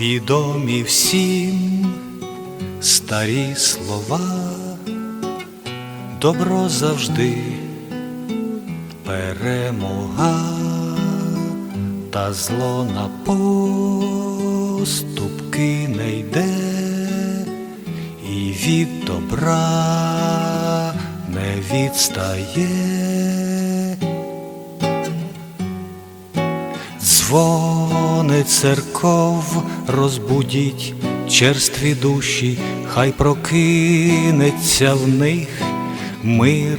Відомі всім старі слова, добро завжди перемога, та зло на поступки не йде, і від добра не відстає. Дзвони церков розбудіть черстві душі, хай прокинеться в них мир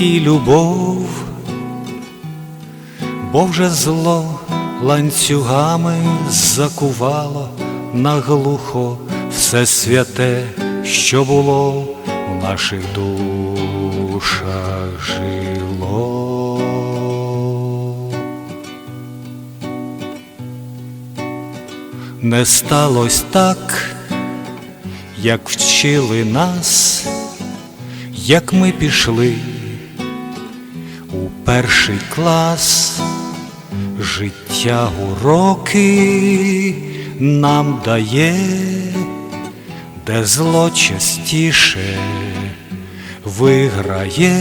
і любов, бо вже зло ланцюгами закувало наглухо все святе, що було в наших душах жило. Не сталось так, як вчили нас, як ми пішли у перший клас, життя уроки нам дає, де зло частіше виграє.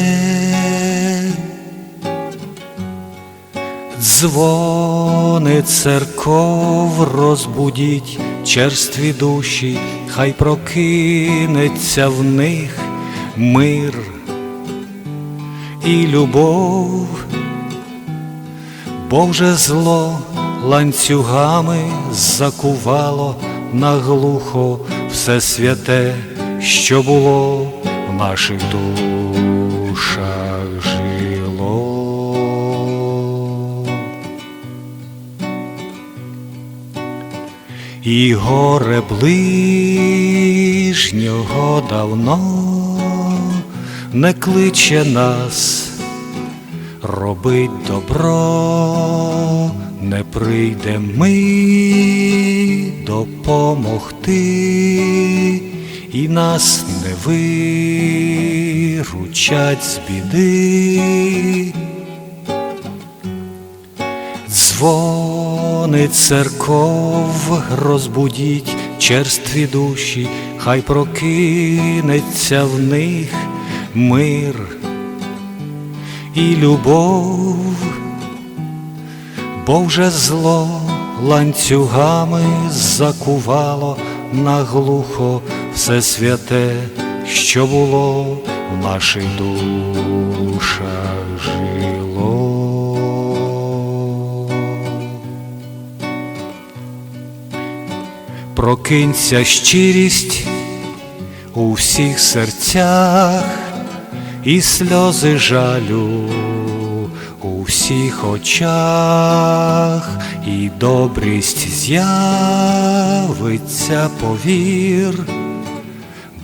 Дзвони церков розбудіть черстві душі, хай прокинеться в них мир і любов, бо вже зло ланцюгами закувало наглухо все святе, що було в наших душах І горе ближнього давно не кличе нас, робить добро, не прийде ми допомогти, і нас не виручать з біди. Дзвони церков розбудіть черстві душі, хай прокинеться в них мир і любов, бо вже зло ланцюгами закувало наглухо все святе, що було в наших душах Прокинься щирість у всіх серцях і сльози жалю у всіх очах, і добрість з'явиться повір,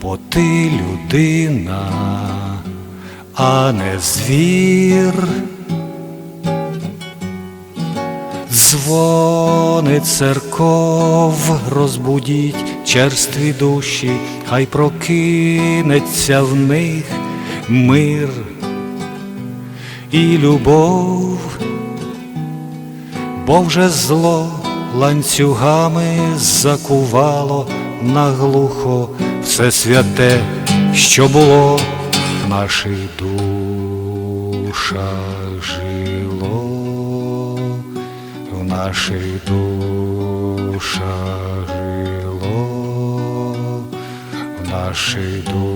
бо ти людина, а не звір. Дзвони церков розбудіть черстві душі, хай прокинеться в них мир і любов, бо вже зло ланцюгами закувало наглухо все святе, що було в наших душах жило наших душах жило, в наших душах